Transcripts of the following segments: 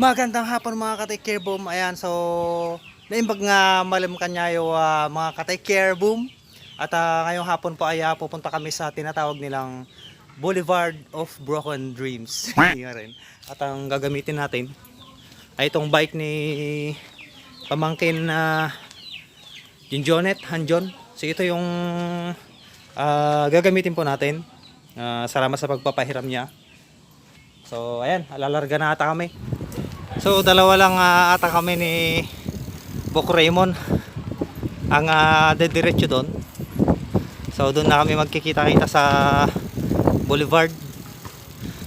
Magandang hapon mga katay care boom. Ayan, so naimbag nga malam kanya ah, mga katay care boom. At ah, ngayong hapon po ay ah, pupunta kami sa tinatawag nilang Boulevard of Broken Dreams. Rin. At ang gagamitin natin ay itong bike ni pamangkin na Jinjonet, Hanjon. So ito yung ah, gagamitin po natin. Ah, salamat sa pagpapahiram niya. So ayan, alalarga na ata kami. So dalawa lang ah, ata kami ni Bok Raymond ang uh, dediretso doon. So doon na kami magkikita-kita sa Boulevard.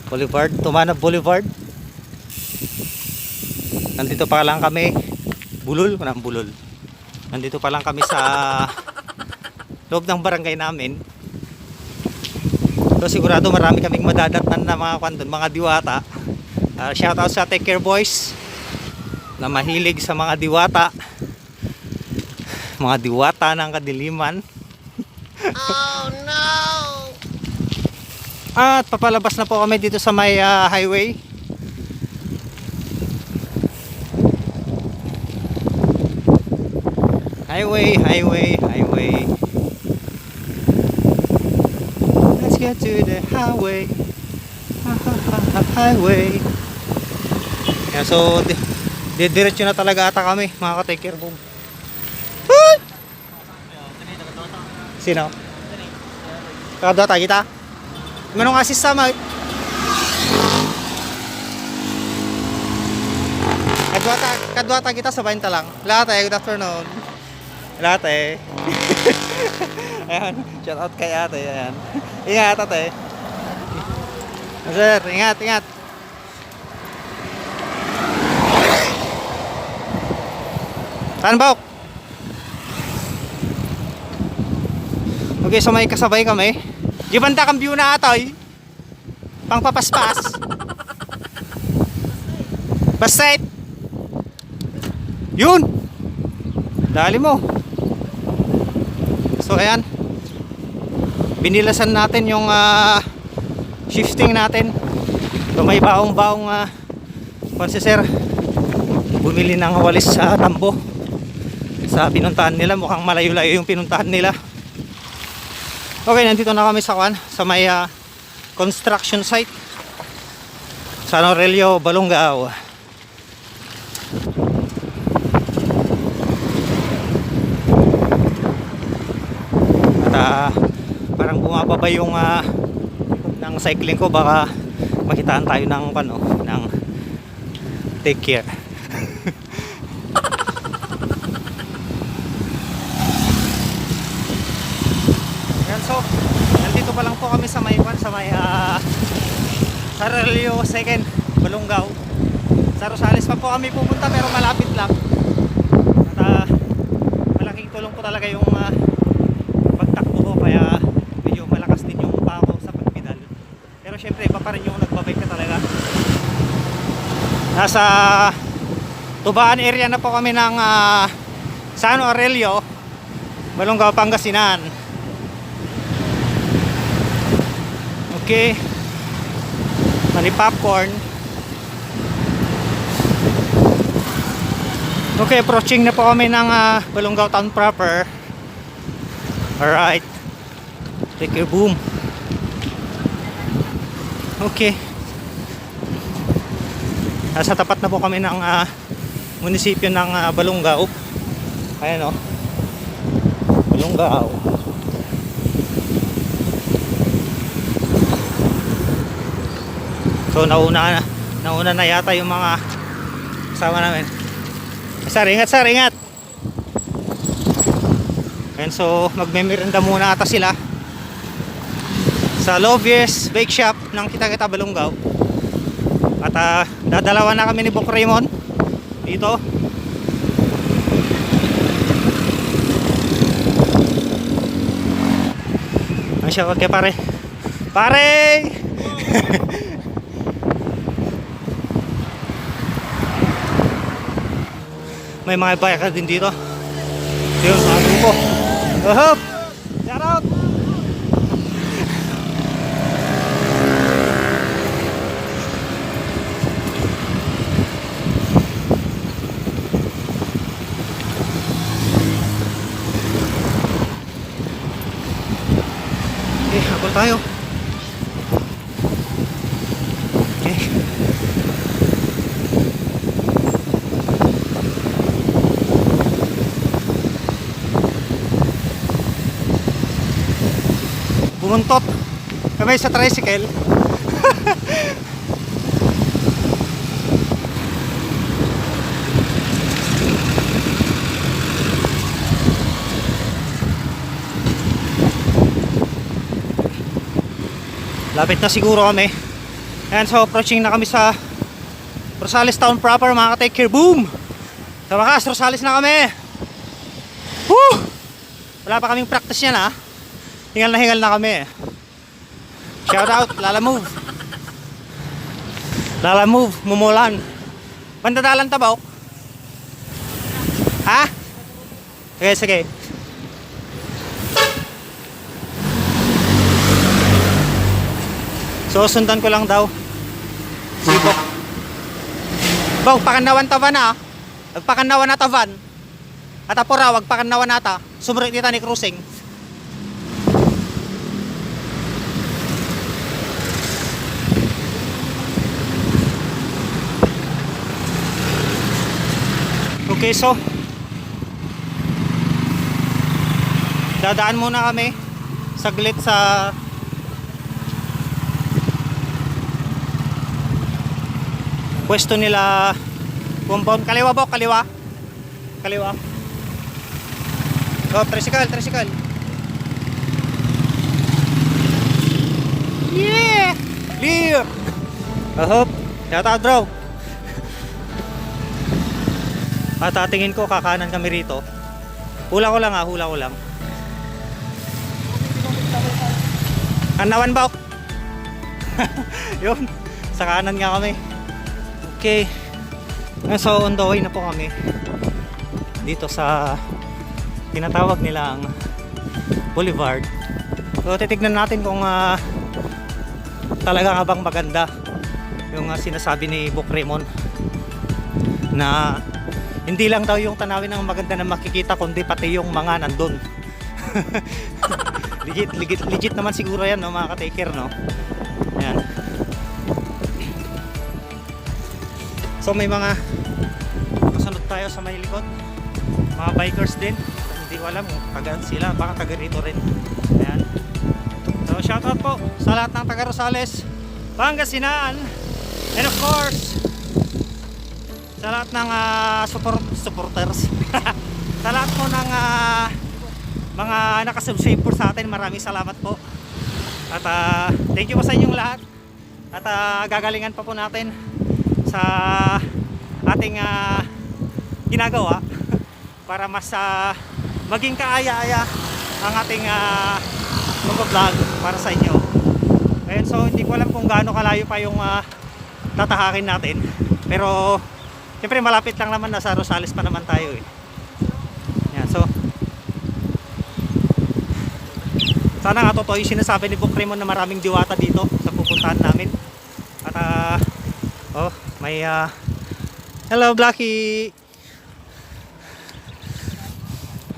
Boulevard, Tumanab Boulevard. Nandito pa lang kami. Bulol, kunang bulol. Nandito pa lang kami sa loob ng barangay namin. So sigurado marami kaming madadatnan na mga kwan doon, mga diwata. Uh, shout out sa Take Care Boys na mahilig sa mga diwata. Mga diwata ng kadiliman. Oh no! At papalabas na po kami dito sa may ah, highway. Highway, highway, highway. Let's get to the highway. Ha, ha, ha, ha, highway. Yeah, so, di, didiretso na talaga ata kami, mga ka-take care boom. Hoy! Sino? Kadota kita? Manong asis sama. Kadwata, kadwata kita sa bainta lang. Lahat eh, good afternoon. Lahat eh. ayan, shout out kay ate, ayan. Ingat ate. Sir, ingat, ingat. Ba? Okay, so may kasabay kami. Gibanda kang view na atoy. Pangpapaspas. Basta Yun. Dali mo. So ayan. Binilasan natin yung ah, shifting natin. So may baong-baong uh, sir bumili ng walis sa tambo sa pinuntahan nila mukhang malayo-layo yung pinuntahan nila Okay, nandito na kami sa kwan, sa may ah, construction site. San Aurelio, Balongao. At ah, parang bumababa yung ah, ng cycling ko baka makitaan tayo ng ano, ng take care. Yan so, nandito pa lang po kami sa may sa may uh, Sarelio 2nd, Balungaw. Sa Rosales pa po kami pupunta pero malapit lang. At ah, malaking tulong po talaga yung uh, pagtakbo ko kaya medyo malakas din yung pa ako sa pagpedal. Pero syempre iba pa rin yung nagbabike ka talaga. Nasa Tubaan area na po kami ng ah, San Aurelio, Balungaw, Pangasinan. Okay. Mani popcorn. Okay, approaching na po kami ng uh, Balungaw Town proper. Alright. Take your boom. Okay. Nasa tapat na po kami ng ah, munisipyo ng ah, Balungaw. Ayan o. Balungaw. So nauna na nauna na yata yung mga kasama namin. Sir, ingat sir, ingat. And so magmemerenda muna ata sila sa Lovies Bake Shop ng Kita Kita Balungaw. At ah, dadalawan na kami ni Bok Raymond dito. Ang siya kay pare. Pare! may mga biker din dito. Yun sa grupo uhop shout out! Okay, habol tayo. Kami sa tricycle. Lapit na siguro kami. Ayan, so approaching na kami sa Rosales Town proper mga ka-take care. Boom! Sa wakas, Rosales na kami! Woo! Wala pa kaming practice yan ha. Hingal na hingal na kami. Shout out, Lala Move. Lala Move, mumulan. Mandadalan tabaw. Ha? Sige, sige. So sundan ko lang daw. Sibok. Baw, pakanawan tavan na. Agpakanawan na tavan. At apura, wag pakanawan nata. Sumrit kita ni cruising. So dadaan muna kami saglit sa pwesto nila compound kaliwa po kaliwa. Kaliwa. Oh tricycle tricycle. Yeah! Clear! I hope shout at ah, tingin ko kakanan kami rito hula ko lang ah hula ko lang Anawan ba? Yun, sa kanan nga kami. Okay. So on the way na po kami dito sa tinatawag nilang Boulevard. So titignan natin kung ah, talaga nga bang maganda yung ah, sinasabi ni Book Raymond na hindi lang daw yung tanawin ang maganda na makikita kundi pati yung mga nandun. legit, legit, legit naman siguro yan no, mga ka-taker no. Yan. So may mga kasunod tayo sa may likod. Mga bikers din. Hindi ko alam kung sila, baka taga rito rin. Ayan. So shoutout po sa lahat ng taga Rosales, Pangasinan, and of course sa lahat ng ah, support, supporters. sa lahat po ng ah, mga nakasubscribe po sa atin, maraming salamat po. At ah, thank you po sa inyong lahat. At ah, gagalingan pa po natin sa ating ah, ginagawa para mas ah, maging kaaya-aya ang ating uh, vlog para sa inyo. Ngayon, so hindi ko alam kung gaano kalayo pa yung ah, tatahakin natin. Pero siyempre malapit lang naman nasa Rosales pa naman tayo eh. Yan, so sana nga totoo yung sinasabi ni Book Raymond na maraming diwata dito sa pupuntahan namin. At ah, oh, may ah, hello Blackie.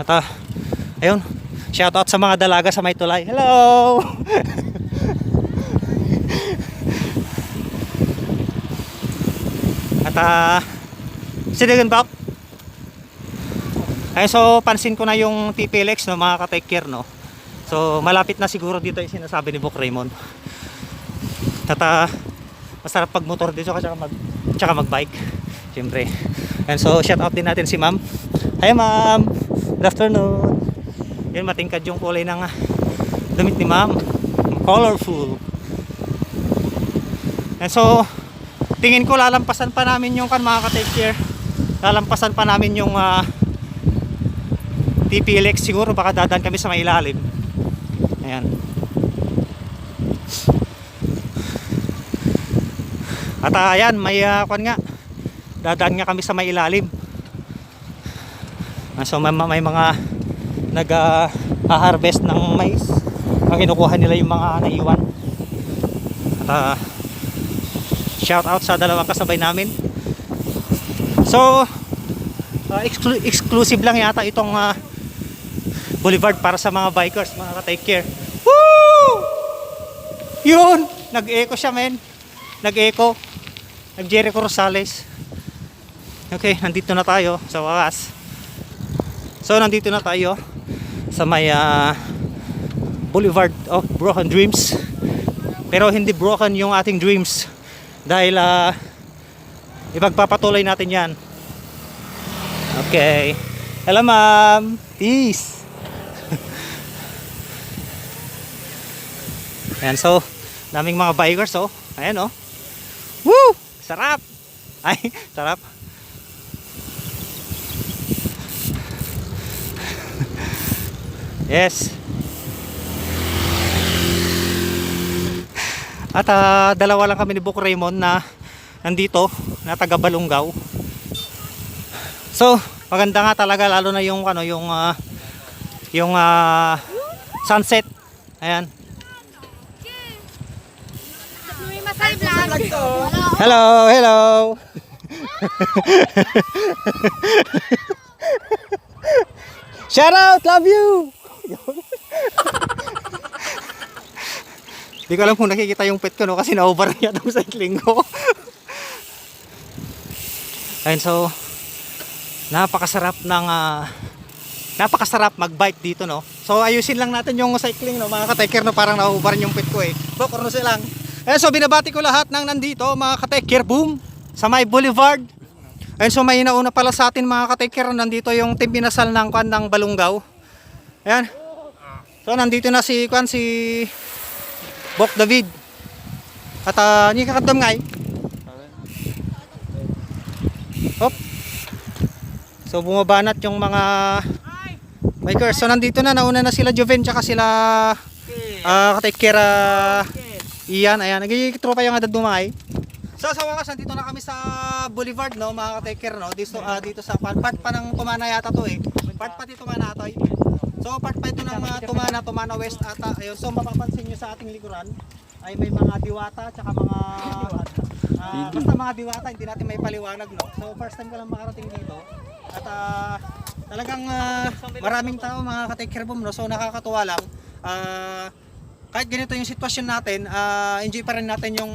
At ah, ayun, shout out sa mga dalaga sa may tulay. Hello. At ah, sinigan ba? Ay so pansin ko na yung TPLX no mga ka-take care no. So malapit na siguro dito yung sinasabi ni Book Raymond. At ah, masarap pag motor dito kasi mag tsaka mag-bike. Siyempre. And so shout out din natin si Ma'am. Hi Ma'am. Good afternoon. Yan matingkad yung kulay ng ah, damit ni Ma'am. Colorful. And so tingin ko lalampasan pa namin yung kan mga ka-take care. Lalampasan pa namin yung ah, TPLX siguro baka dadaan kami sa may ilalim. Ayan. At ah, ayan, may uh, kwan nga. Dadaan nga kami sa may ilalim. Ah, so may, may mga nag ah, harvest ng mais. Ang kinukuha nila yung mga naiwan. At ah, shout out sa dalawang kasabay namin. So ah, exclu- exclusive lang yata itong ah, boulevard para sa mga bikers, mga ka-take care. Woo! Yun! Nag-echo siya, men. Nag-echo. Nag-Jericho Rosales. Okay, nandito na tayo sa wakas. So, nandito na tayo sa may ah, Boulevard of Broken Dreams. Pero hindi broken yung ating dreams dahil ah, ipagpapatuloy natin yan. Okay. Hello, ma'am. Peace. Ayan, so, daming mga bikers, oh. Ayan, oh. Woo! Sarap! Ay, sarap. Yes. At ah, dalawa lang kami ni Book Raymond na nandito, na taga Balungaw. So, maganda nga talaga lalo na yung ano, yung ah, yung ah, sunset. Ayan. Hello, hello. Shout out, love you. Di ko alam kung nakikita yung pet ko no kasi na-over niya itong cycling ko. Ayun so napakasarap ng ah, napakasarap mag-bike dito no. So ayusin lang natin yung cycling no mga ka-taker no parang na-over yung pet ko eh. Bro, kurnosi lang. Ayun so binabati ko lahat ng nandito mga ka-taker boom sa may boulevard. Ayun so may nauna pala sa atin mga ka-taker nandito yung team pinasal ng kwan ng Balungaw. Ayan. So nandito na si kwan si Bok David. At uh, ni kakadam ngay. So bumabanat yung mga bikers. So nandito na nauna na sila Joven tsaka sila ah uh, ah, Iyan, ayan. Nagkikitropa yung adad dumay. So sa wakas nandito na kami sa Boulevard no, mga ka-taker no. Dito ah, dito sa part, part pa ng Tumana yata to eh. Part pa dito Tumana to. eh. So part pa ito ng mga Tumana, Tumana West ata. Ayun, so mapapansin nyo sa ating likuran ay may mga diwata tsaka mga ah, basta mga diwata hindi natin may paliwanag no. So first time ko lang makarating dito at ah, talagang ah, maraming tao mga ka-taker boom no. So nakakatuwa lang. Ah, kahit ganito yung sitwasyon natin, ah, enjoy pa rin natin yung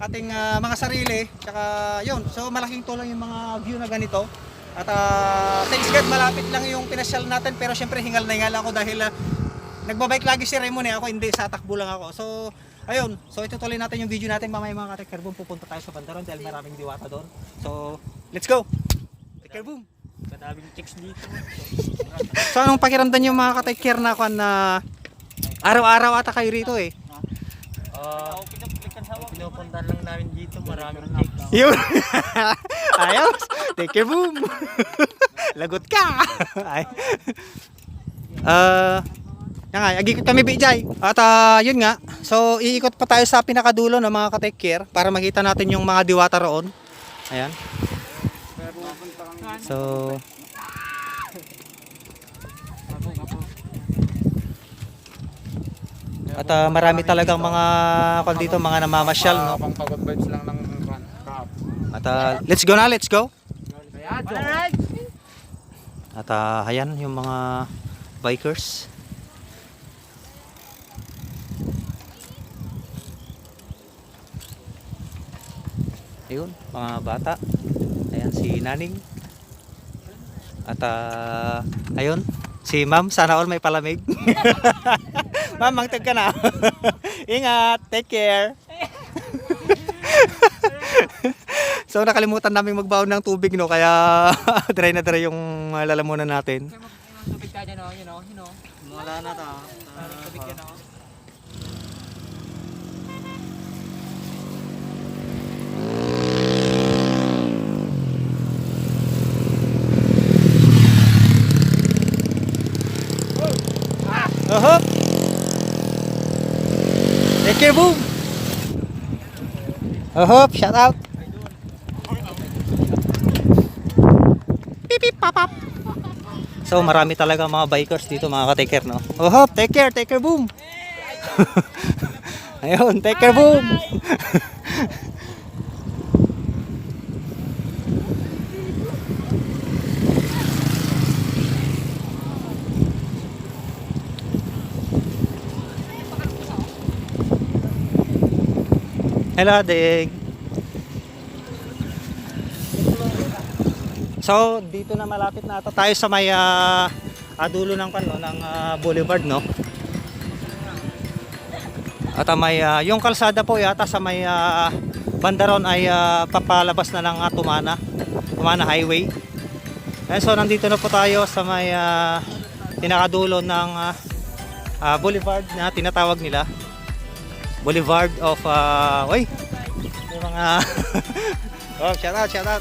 ating ah, mga sarili. Tsaka yun, so malaking tulong yung mga view na ganito. At ah, thanks God, malapit lang yung pinasyal natin. Pero syempre hingal na hingal ako dahil ah, nagbabike lagi si Raymond eh. Ako hindi, sa takbo lang ako. So, ayun. So itutuloy natin yung video natin. Mamaya mga ka boom, pupunta tayo sa Bandaron dahil maraming diwata doon. So, let's go! Take boom! Madaming chicks dito. So anong pakiramdam yung mga ka na kwan na araw-araw ata kayo rito eh? Ah, pinupunta lang namin dito, maraming chicks. Yun. Ayos. Take care, boom. Lagot ka. Ay. Ah, yan nga, agikot kami bijay. At ah, yun nga, so iikot pa tayo sa pinakadulo ng mga ka-take care para makita natin yung mga diwata roon. Ayan. So, at ah, marami talagang mga kung dito mga namamasyal no. Pang pagod vibes lang ng. At ah, let's go na, let's go. At ah, ayan yung mga bikers. Ayun, mga bata. Ayan si Naning. At ah, ayun, si Ma'am, sana all may palamig. Ma'am, mangtag ka na. Ingat, take care. so nakalimutan namin magbaon ng tubig no kaya dry na dry yung uh, lalamunan natin. Tubig ka dyan, oh, you know, you know. Wala na ta. Tubig ka na, oh. Oho. Take care, boom. Oho, shout out. Pip, pip, pop, pop. So marami talaga mga bikers dito mga ka-take care no. Oho, take care, take care, boom. Ayun, take care, boom. Hello, Ding. So, dito na malapit na ata tayo sa may ah, ah, dulo ng kano ng ah, boulevard, no? At ah, may ah, yung kalsada po yata sa may ah, bandaron ay ah, papalabas na ng ah, Tumana, Tumana Highway. Eh, so nandito na po tayo sa may ah, pinakadulo ng ah, ah, boulevard na tinatawag nila. Boulevard of uh, oy. Yung mga Oh, shout out, shout out.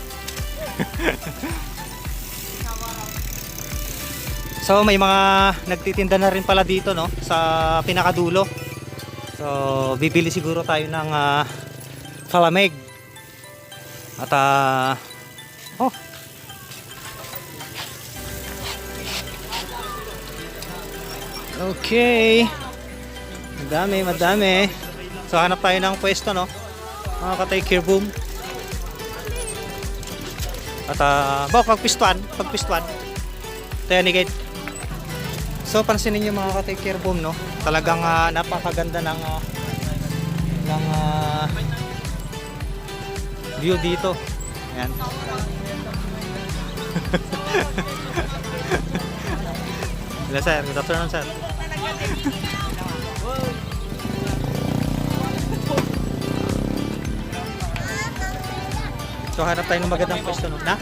so may mga nagtitinda na rin pala dito no sa pinakadulo. So bibili siguro tayo ng ah, kalamig. At ah, oh. Okay. Madami, madami. So hanap tayo ng pwesto no. Mga katay care boom. At uh, ba pagpistuan, pagpistuan. Tayo ni Kate. So pansinin niyo mga katay care boom no. Talagang ah, napakaganda ng ah, ng ah, view dito. Ayan. Hello sir, good afternoon sir. So hanap tayo ng magandang pwesto no? Na?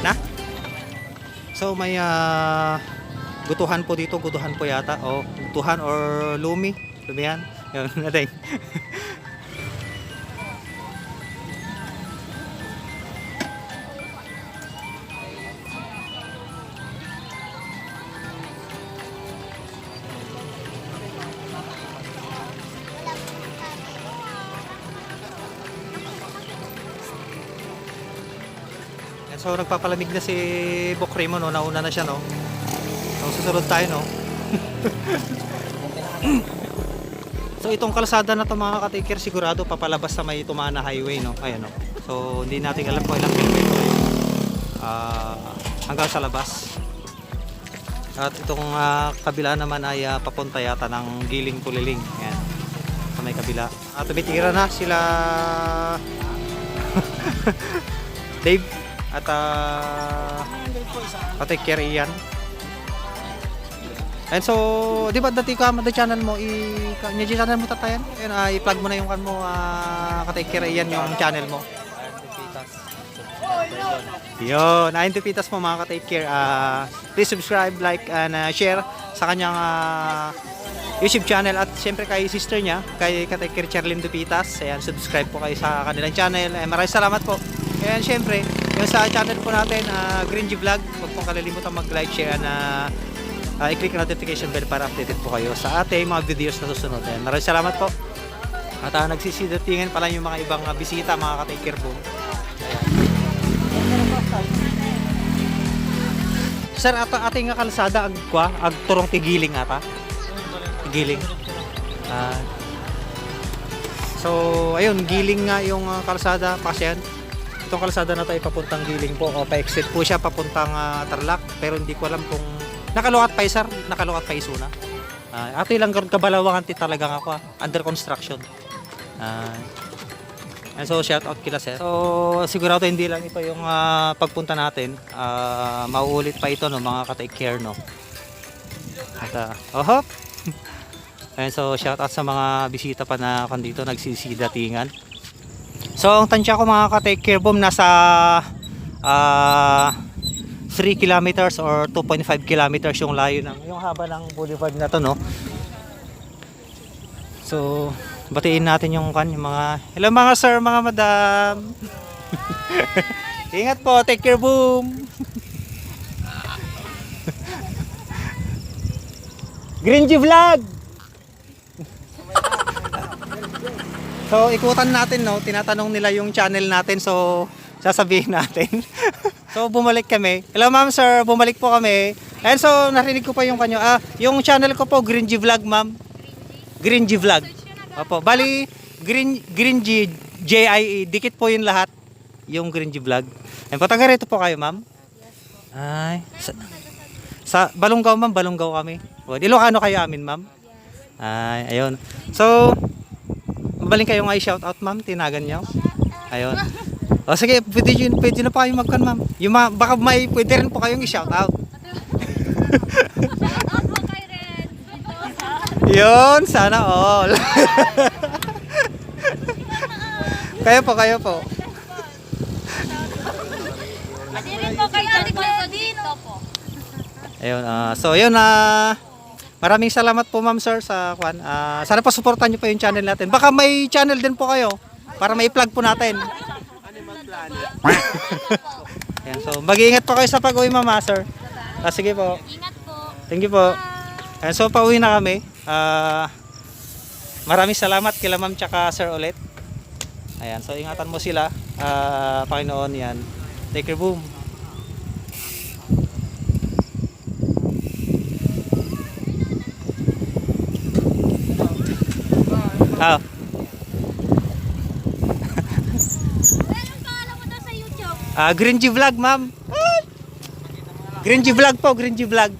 Na? So may ah, gutuhan po dito, gutuhan po yata. O gutuhan or lumi. Lumi yan. Yun natin. So nagpapalamig na si Bokrimo no, nauna na siya no. So susunod tayo no. so itong kalsada na to mga katiker sigurado papalabas sa may Tumana Highway no. Ayan no. So hindi natin alam kung ilang kilometro yun. Ah, hanggang sa labas. At itong ah, kabila naman ay ah, papunta yata ng Giling Puliling. Ayan. Sa may kabila. At tumitira na sila Dave at uh, pati care iyan. And so, di ba dati ka the channel mo i yung channel mo tatayan? Ayun, ah, i-plug mo na yung kan mo uh, katay care iyan yung channel mo. Yun, ayun Pitas mo mga ka-take care. Ah, please subscribe, like, and ah, share sa kanyang ah, YouTube channel at syempre kay sister niya, kay ka-take care Charlene Dupitas. Ayan, subscribe po kayo sa kanilang channel. Eh, maraming salamat po. Ayan, syempre, yung sa channel po natin, ah, Green G Vlog, huwag pong kalilimutan mag-like, share, na ah, i-click ang notification bell para updated po kayo sa ating mga videos na susunod. Ayan, maraming salamat po. At uh, nagsisidatingan pala yung mga ibang ah, bisita, mga ka-take care po. Sir, ato ating kalsada ag kwa, ag turong tigiling ata. Tigiling. Ah. so, ayun, giling nga yung ah, kalsada, pasyan. Itong kalsada na to ay papuntang giling po o pa-exit po siya papuntang ah, Tarlac pero hindi ko alam kung nakalukat pa sir, nakalukat pa isuna. Ah, ato ilang kabalawangan ti talagang ako ah, under construction. Ah, And so shout out kila sir. So sigurado hindi lang ito yung ah, pagpunta natin. Ah, mauulit pa ito no mga ka-take care no. At uh, oh hop. And so shout out sa mga bisita pa na kandito nagsisidatingan. So ang tansya ko mga ka-take care boom nasa ah 3 kilometers or 2.5 kilometers yung layo ng yung haba ng boulevard na to no. So batiin natin yung kan yung mga hello mga sir mga madam. Ingat po take care boom. Green G Vlog So ikutan natin no tinatanong nila yung channel natin so sasabihin natin So bumalik kami Hello ma'am sir bumalik po kami And so narinig ko pa yung kanyo ah yung channel ko po Green G Vlog ma'am Green G Vlog Opo, bali Green Green G JIE, dikit po 'yung lahat. Yung Green G Vlog. Ayun, pataga rito po kayo, ma'am. Ay, sa, sa Balunggaw, ma'am, Balunggaw kami. Ilocano kayo amin, ma'am. Ay, ayun. So, baling kayo nga i-shout out ma'am, tinagan nyo. Ayun. O sige, pwede, yun, pwede na pa kayo magkan ma'am. Yung mga, baka may, pwede rin po kayong i-shout out. Yun, sana all. kayo po, kayo po. Pati rin po kay Alfonso dito po. Ayun, ah, so yun na maraming salamat po ma'am sir sa kwan. Ah, sana po suportahan niyo po yung channel natin. Baka may channel din po kayo para may plug po natin. Ayan, so mag-iingat po kayo sa pag-uwi ma'am ah, sir. Ah, sige po. Ingat po. Thank you po. Ayan, so pauwi na kami. Ah, maraming salamat kila ma'am tsaka sir ulit. Ayan, so ingatan mo sila. Ah, Panginoon yan. Take care boom. Ah, YouTube? ah, Green G Vlog, ma'am. Green G Vlog po, Green G Vlog.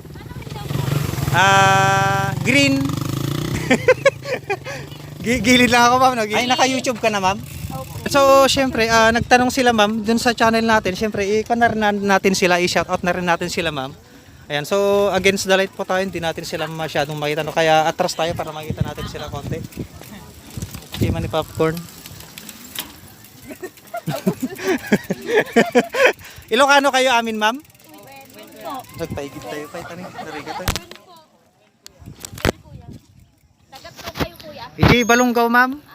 Ah, green. Gi- Gilid lang ako, ma'am. no? Ay, naka-YouTube ka na, ma'am? So, syempre, ah, nagtanong sila, ma'am, dun sa channel natin. Syempre, i-con na rin na- natin sila, i-shoutout na rin natin sila, ma'am. Ayan, so, against the light po tayo, hindi natin sila masyadong makita. No? Kaya atras tayo para makita natin sila konti. Okay, man ni popcorn. Ilocano kayo amin, ma'am? Nagpaigit tayo pa ito Nariga tayo. Iji balunggaw, ma'am. Ah,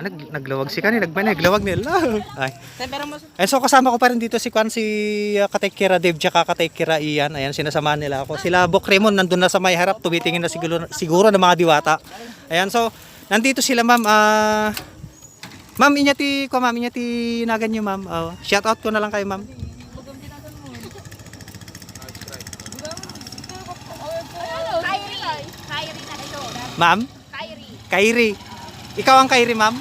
Nag, naglawag si kanina, nagba naglawag nila. Ay. Eh, so kasama ko pa rin dito si Kwan, si uh, Katekira Dave, tsaka Katekira Ian. Ayan, sinasamahan nila ako. Sila Bok Raymond, nandun na sa may harap, tumitingin na siguro, siguro ng mga diwata. Ayan, so, nandito sila, ma'am. Ah, ma'am, inyati ko, ma'am, inyati nagan nyo, ma'am. Oh, shout out ko na lang kayo, ma'am. Ma'am, Kyrie. Kairi. Ikaw ang Kairi, ma'am?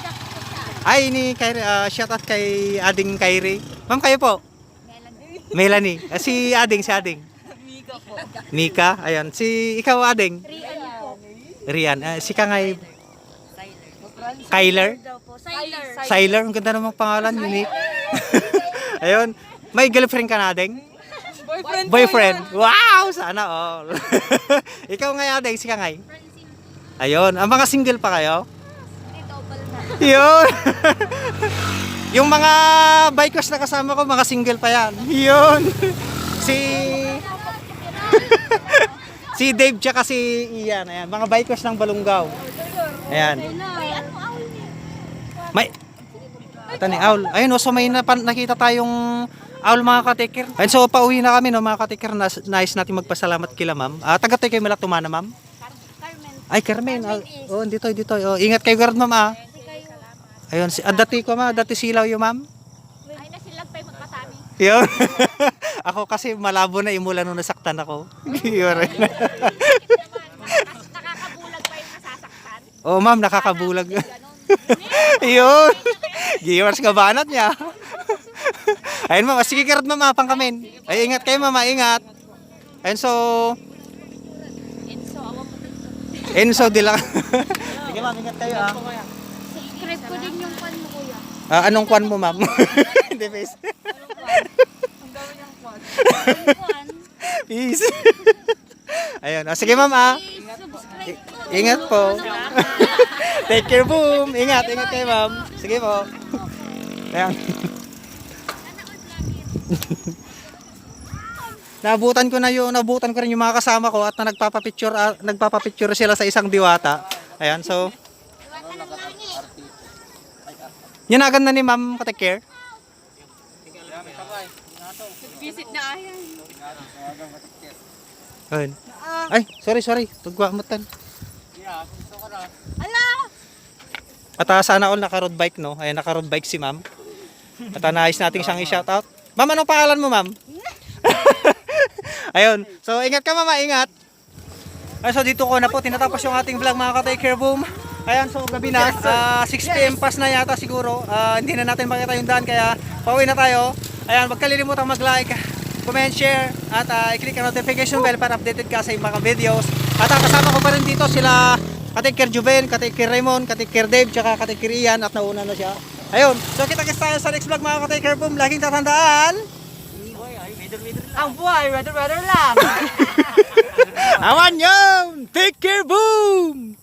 Ay, ni Kairi, ah, shout out kay Ading Kairi. Ma'am, kayo po? Melanie. Ah, si Ading, si Ading. Mika po. Mika, ayan. Si ikaw, Ading? Rian po. Rian. Ah, si Kangay? Kyler? Siler. Siler, ang ganda namang pangalan, unique. Ayun. May girlfriend ka na, Ading? Boyfriend. Boyfriend. Wow, sana all. ikaw nga, Ading, si Kangay? Ayun. Ang mga single pa kayo? Yun. yung mga bikers na kasama ko, mga single pa yan. Yun. si si Dave tsaka si Ian. Ayan, mga bikers ng Balunggaw. Ayan. May Ito ni Aul. Ayun, oh, so may napa- nakita tayong Aul mga katikir. Ayun, so pauwi na kami no mga katikir. Nas, nice natin magpasalamat kila ma'am. Ah, taga tayo kayo malatumana ma'am. Carmen. Ay, Carmen. Ah, oh, dito, dito. Oh, ingat kayo guard ma'am ah. Ayun, si, ah, dati ko ma, dati silaw yung ma'am. Ay na silang tayo magpatami. Yun. ako kasi malabo na imula nung nasaktan ako. Yun. Naman. Nakakabulag pa yung nasasaktan. oh, ma'am, nakakabulag. Yun. Giwars ka banat niya. Ayun, ma'am. Sige, karat ma'am, pang kamin. Ay, ingat kayo, mama. Ingat. Ayun, so... Enso, di lang. Sige, ma'am. Ingat kayo, ah. Secret ko din yung pan mo kuya. Ah, anong kwan mo, ma'am? Hindi, face. Kwan. Peace. Ayun. Ah, sige, ma'am, ah. Ingat po. Take care, boom. Ingat, ingat kayo, ma'am. Sige po. Ayan. Nabutan ko na yung nabutan ko rin yung mga kasama ko at na nagpapapicture ah, nagpapapicture sila sa isang diwata. Ayan, so Yanagan na ni Ma'am Katek Care. Visit na ayan. Ay, sorry, sorry. Tugwa matan. Ala! At ah, sana all naka-road bike, no? Ayan, naka-road bike si ma'am. At uh, nais nating siyang i-shoutout. Ma'am, anong pangalan mo, ma'am? Ayun. So, ingat ka, mama. Ingat. Ay, so, dito ko na po. Tinatapos yung ating vlog, mga ka-take care boom. Ayan, so, gabi na. Ah, 6 p.m. pass na yata siguro. Ah, hindi na natin makita yung daan, kaya pauwi na tayo. Ayan, wag kalilimutang mag-like, comment, share, at ah, i-click ang notification bell para updated ka sa mga videos. At kasama ko pa rin dito sila Katikir Juven, Katikir Raymond, Katikir Dave, tsaka Katikir Ian at nauna na siya. Ayun, so kita-kits tayo sa next vlog mga Katikir Boom. Laging tatandaan. Ang buhay, weather weather lang. Awan yun! Take care, boom!